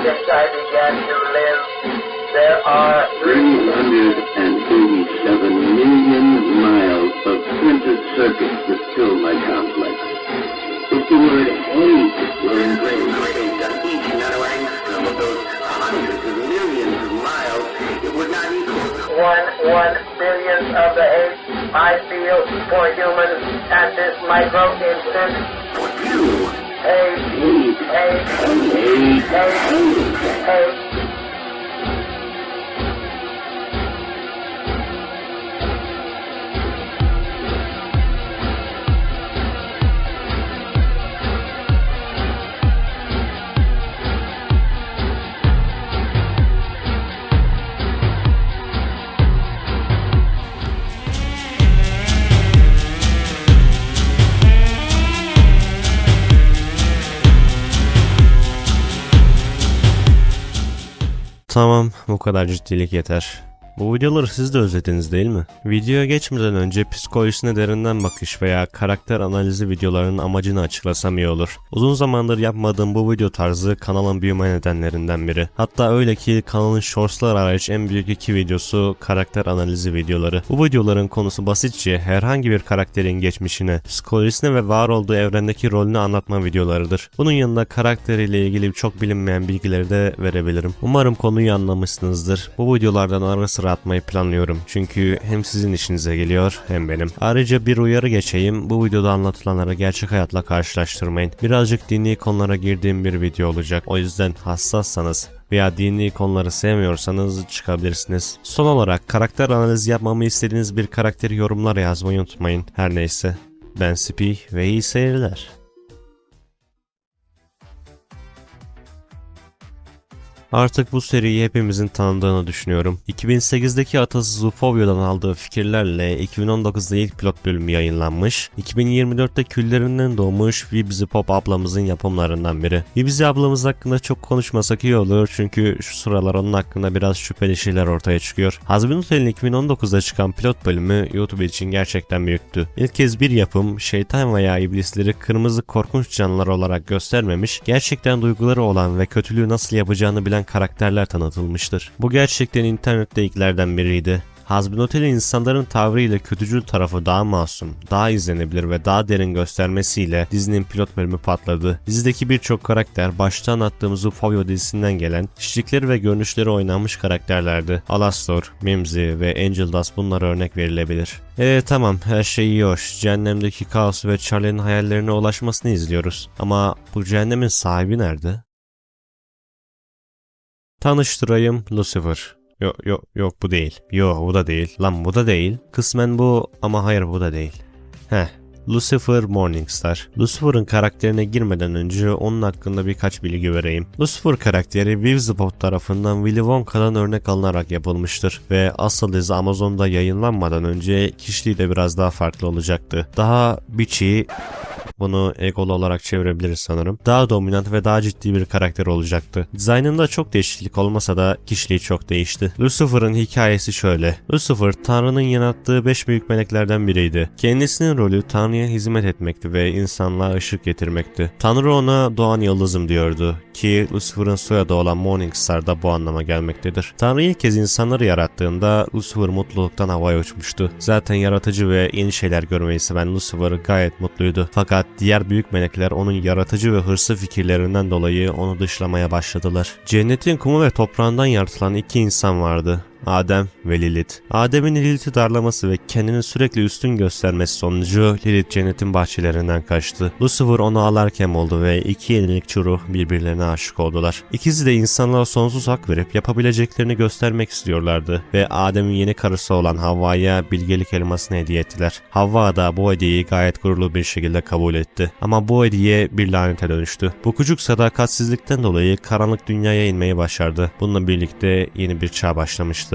since I began to live. There are 387 million miles of printed circuits that fill my complex. If the word hate were engraved on each network of those hundreds of millions of miles, it would not equal one one billionth of the hate I feel for humans at this micro instant. for you. Hate, Hate, hate, Hey, hey. Tamam, bu kadar ciddilik yeter. Bu videoları siz de özlediniz değil mi? Videoya geçmeden önce psikolojisine derinden bakış veya karakter analizi videolarının amacını açıklasam iyi olur. Uzun zamandır yapmadığım bu video tarzı kanalın büyüme nedenlerinden biri. Hatta öyle ki kanalın shortslar hariç en büyük iki videosu karakter analizi videoları. Bu videoların konusu basitçe herhangi bir karakterin geçmişine, psikolojisine ve var olduğu evrendeki rolünü anlatma videolarıdır. Bunun yanında karakteriyle ilgili çok bilinmeyen bilgileri de verebilirim. Umarım konuyu anlamışsınızdır. Bu videolardan ara sıra atmayı planlıyorum. Çünkü hem sizin işinize geliyor hem benim. Ayrıca bir uyarı geçeyim. Bu videoda anlatılanları gerçek hayatla karşılaştırmayın. Birazcık dini konulara girdiğim bir video olacak. O yüzden hassassanız veya dini konuları sevmiyorsanız çıkabilirsiniz. Son olarak karakter analizi yapmamı istediğiniz bir karakteri yorumlara yazmayı unutmayın. Her neyse ben Sipi ve iyi seyirler. Artık bu seriyi hepimizin tanıdığını düşünüyorum. 2008'deki atası Zoophobia aldığı fikirlerle 2019'da ilk pilot bölümü yayınlanmış, 2024'te küllerinden doğmuş Vibzi Pop ablamızın yapımlarından biri. Vibzi ablamız hakkında çok konuşmasak iyi olur çünkü şu sıralar onun hakkında biraz şüpheli şeyler ortaya çıkıyor. Hazbin Otel'in 2019'da çıkan pilot bölümü YouTube için gerçekten büyüktü. İlk kez bir yapım şeytan veya iblisleri kırmızı korkunç canlılar olarak göstermemiş, gerçekten duyguları olan ve kötülüğü nasıl yapacağını bilen karakterler tanıtılmıştır. Bu gerçekten internette ilklerden biriydi. Hazbin Otel'in insanların tavrıyla kötücül tarafı daha masum, daha izlenebilir ve daha derin göstermesiyle dizinin pilot bölümü patladı. Dizideki birçok karakter başta anlattığımız Ufovio dizisinden gelen kişilikleri ve görünüşleri oynanmış karakterlerdi. Alastor, Mimsy ve Angel Dust bunlara örnek verilebilir. Eee tamam her şey iyi hoş. Cehennemdeki kaos ve Charlie'nin hayallerine ulaşmasını izliyoruz. Ama bu cehennemin sahibi nerede? Tanıştırayım Lucifer. Yok yok yok bu değil. Yok bu da değil. Lan bu da değil. Kısmen bu ama hayır bu da değil. Heh. Lucifer Morningstar. Lucifer'ın karakterine girmeden önce onun hakkında birkaç bilgi vereyim. Lucifer karakteri Wivzipop tarafından Willy Wonka'dan örnek alınarak yapılmıştır ve asıl dizi Amazon'da yayınlanmadan önce kişiliği de biraz daha farklı olacaktı. Daha bitchy, bunu egolu olarak çevirebiliriz sanırım. Daha dominant ve daha ciddi bir karakter olacaktı. Dizaynında çok değişiklik olmasa da kişiliği çok değişti. Lucifer'ın hikayesi şöyle. Lucifer Tanrı'nın yarattığı beş büyük meleklerden biriydi. Kendisinin rolü Tanrı'ya hizmet etmekti ve insanlığa ışık getirmekti. Tanrı ona doğan yıldızım diyordu ki Lucifer'ın soyadı olan Morningstar da bu anlama gelmektedir. Tanrı ilk kez insanları yarattığında Lucifer mutluluktan havaya uçmuştu. Zaten yaratıcı ve yeni şeyler görmeyi seven Lucifer gayet mutluydu. Fakat diğer büyük melekler onun yaratıcı ve hırslı fikirlerinden dolayı onu dışlamaya başladılar. Cennetin kumu ve toprağından yaratılan iki insan vardı. Adem ve Lilith. Adem'in Lilith'i darlaması ve kendini sürekli üstün göstermesi sonucu Lilith cennetin bahçelerinden kaçtı. Lucifer onu alarken oldu ve iki yenilikçi ruh birbirlerine aşık oldular. İkisi de insanlara sonsuz hak verip yapabileceklerini göstermek istiyorlardı ve Adem'in yeni karısı olan Havva'ya bilgelik elmasını hediye ettiler. Havva da bu hediyeyi gayet gururlu bir şekilde kabul etti. Ama bu hediye bir lanete dönüştü. Bu küçük sadakatsizlikten dolayı karanlık dünyaya inmeyi başardı. Bununla birlikte yeni bir çağ başlamıştı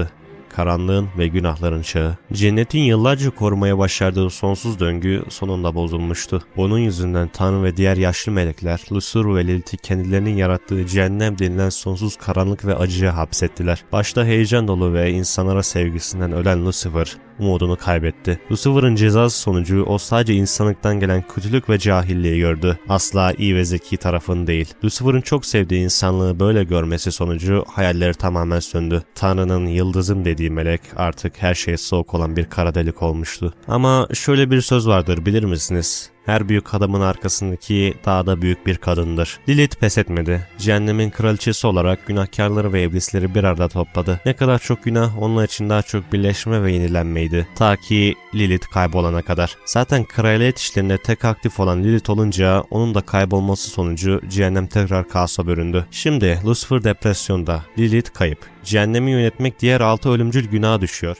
karanlığın ve günahların çağı. Cennetin yıllarca korumaya başardığı sonsuz döngü sonunda bozulmuştu. Bunun yüzünden Tanrı ve diğer yaşlı melekler Lucifer ve Lilith'i kendilerinin yarattığı cehennem denilen sonsuz karanlık ve acıya hapsettiler. Başta heyecan dolu ve insanlara sevgisinden ölen Lucifer, umudunu kaybetti. Lucifer'ın cezası sonucu o sadece insanlıktan gelen kötülük ve cahilliği gördü. Asla iyi ve zeki tarafını değil. Lucifer'ın çok sevdiği insanlığı böyle görmesi sonucu hayalleri tamamen söndü. Tanrı'nın yıldızım dediği melek artık her şeye soğuk olan bir kara delik olmuştu. Ama şöyle bir söz vardır bilir misiniz? Her büyük adamın arkasındaki daha da büyük bir kadındır. Lilith pes etmedi. Cehennemin kraliçesi olarak günahkarları ve iblisleri bir arada topladı. Ne kadar çok günah onlar için daha çok birleşme ve yenilenmeydi. Ta ki Lilith kaybolana kadar. Zaten kraliyet işlerinde tek aktif olan Lilith olunca onun da kaybolması sonucu cehennem tekrar kaosa büründü. Şimdi Lucifer depresyonda. Lilith kayıp. Cehennemi yönetmek diğer altı ölümcül günaha düşüyor.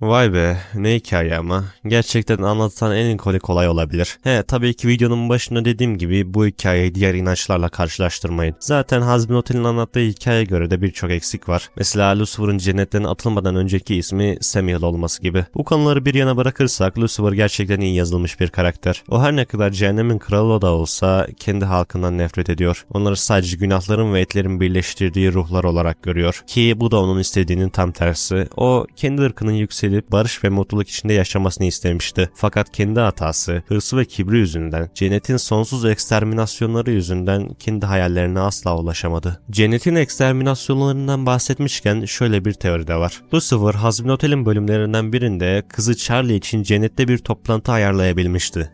Vay be ne hikaye ama. Gerçekten anlatan en kolik olay olabilir. He tabii ki videonun başında dediğim gibi bu hikayeyi diğer inançlarla karşılaştırmayın. Zaten Hazbin Otel'in anlattığı hikayeye göre de birçok eksik var. Mesela Lucifer'ın cennetten atılmadan önceki ismi Samuel olması gibi. Bu konuları bir yana bırakırsak Lucifer gerçekten iyi yazılmış bir karakter. O her ne kadar cehennemin kralı da olsa kendi halkından nefret ediyor. Onları sadece günahların ve etlerin birleştirdiği ruhlar olarak görüyor. Ki bu da onun istediğinin tam tersi. O kendi ırkının yükselip barış ve mutluluk içinde yaşamasını istemişti. Fakat kendi hatası, hırsı ve kibri yüzünden, cennetin sonsuz eksterminasyonları yüzünden kendi hayallerine asla ulaşamadı. Cennetin eksterminasyonlarından bahsetmişken şöyle bir teori de var. Lucifer, Hazbin Otel'in bölümlerinden birinde kızı Charlie için cennette bir toplantı ayarlayabilmişti.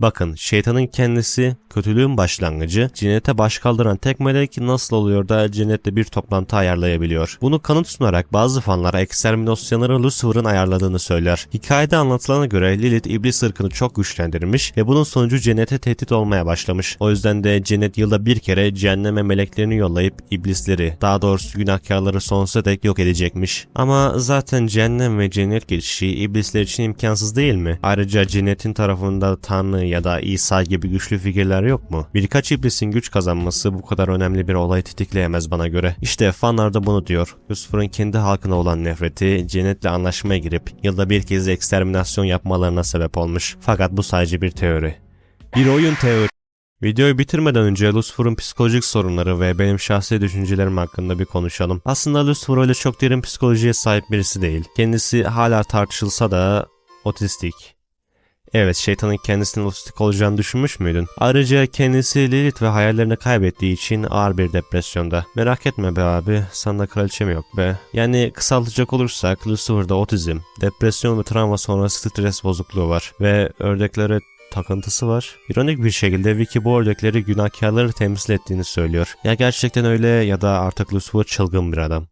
Bakın şeytanın kendisi kötülüğün başlangıcı, cennete baş kaldıran tek melek nasıl oluyor da cennette bir toplantı ayarlayabiliyor. Bunu kanıt sunarak bazı fanlar eksterminasyonları Lucifer'ın ayarladığını söyler. Hikayede anlatılana göre Lilith iblis ırkını çok güçlendirmiş ve bunun sonucu cennete tehdit olmaya başlamış. O yüzden de cennet yılda bir kere cehenneme meleklerini yollayıp iblisleri, daha doğrusu günahkarları sonsuza dek yok edecekmiş. Ama zaten cehennem ve cennet geçişi iblisler için imkansız değil mi? Ayrıca cennetin tarafında Tanrı ya da İsa gibi güçlü figürler yok mu? Birkaç iblisin güç kazanması bu kadar önemli bir olay tetikleyemez bana göre. İşte fanlar da bunu diyor. Lucifer'ın kendi halkına olan nefreti cennetle anlaşmaya girip yılda bir kez eksterminasyon yapmalarına sebep olmuş. Fakat bu sadece bir teori. Bir oyun teori. Videoyu bitirmeden önce Lucifer'ın psikolojik sorunları ve benim şahsi düşüncelerim hakkında bir konuşalım. Aslında Lucifer öyle çok derin psikolojiye sahip birisi değil. Kendisi hala tartışılsa da otistik. Evet şeytanın kendisinin otistik olacağını düşünmüş müydün? Ayrıca kendisi Lilith ve hayallerini kaybettiği için ağır bir depresyonda. Merak etme be abi sana kraliçem yok be. Yani kısaltacak olursak Lucifer'da otizm, depresyon ve travma sonrası stres bozukluğu var. Ve ördeklere takıntısı var. İronik bir şekilde Vicky bu ördekleri günahkarları temsil ettiğini söylüyor. Ya gerçekten öyle ya da artık Lucifer çılgın bir adam.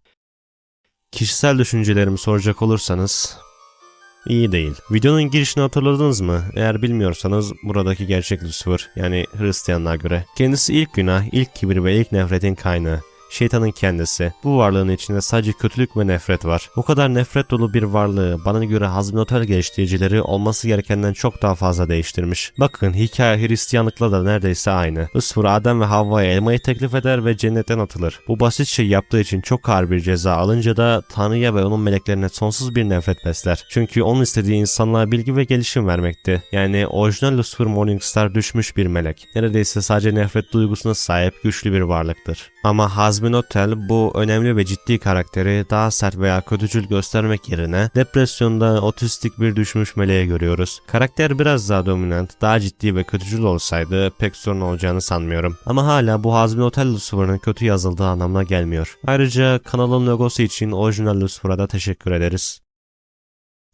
Kişisel düşüncelerimi soracak olursanız İyi değil. Videonun girişini hatırladınız mı? Eğer bilmiyorsanız buradaki gerçek Lucifer yani Hristiyanlığa göre. Kendisi ilk günah, ilk kibir ve ilk nefretin kaynağı. Şeytanın kendisi. Bu varlığın içinde sadece kötülük ve nefret var. Bu kadar nefret dolu bir varlığı bana göre hazminotel geliştiricileri olması gerekenden çok daha fazla değiştirmiş. Bakın hikaye Hristiyanlıkla da neredeyse aynı. Lucifer Adem ve Havva'ya elmayı teklif eder ve cennetten atılır. Bu basit şey yaptığı için çok ağır bir ceza alınca da Tanrı'ya ve onun meleklerine sonsuz bir nefret besler. Çünkü onun istediği insanlığa bilgi ve gelişim vermekti. Yani orijinal Lucifer Morningstar düşmüş bir melek. Neredeyse sadece nefret duygusuna sahip güçlü bir varlıktır. Ama Hazbin Otel bu önemli ve ciddi karakteri daha sert veya kötücül göstermek yerine depresyonda otistik bir düşmüş meleğe görüyoruz. Karakter biraz daha dominant, daha ciddi ve kötücül olsaydı pek sorun olacağını sanmıyorum. Ama hala bu Hazbin Otel Lucifer'ın kötü yazıldığı anlamına gelmiyor. Ayrıca kanalın logosu için orijinal Lucifer'a da teşekkür ederiz.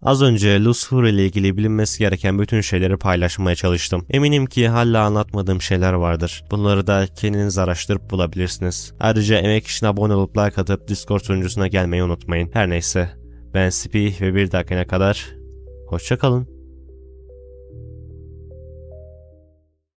Az önce Lucifer ile ilgili bilinmesi gereken bütün şeyleri paylaşmaya çalıştım. Eminim ki hala anlatmadığım şeyler vardır. Bunları da kendiniz araştırıp bulabilirsiniz. Ayrıca emek için abone olup like atıp Discord sunucusuna gelmeyi unutmayın. Her neyse ben Spi ve bir dakikaya kadar hoşçakalın.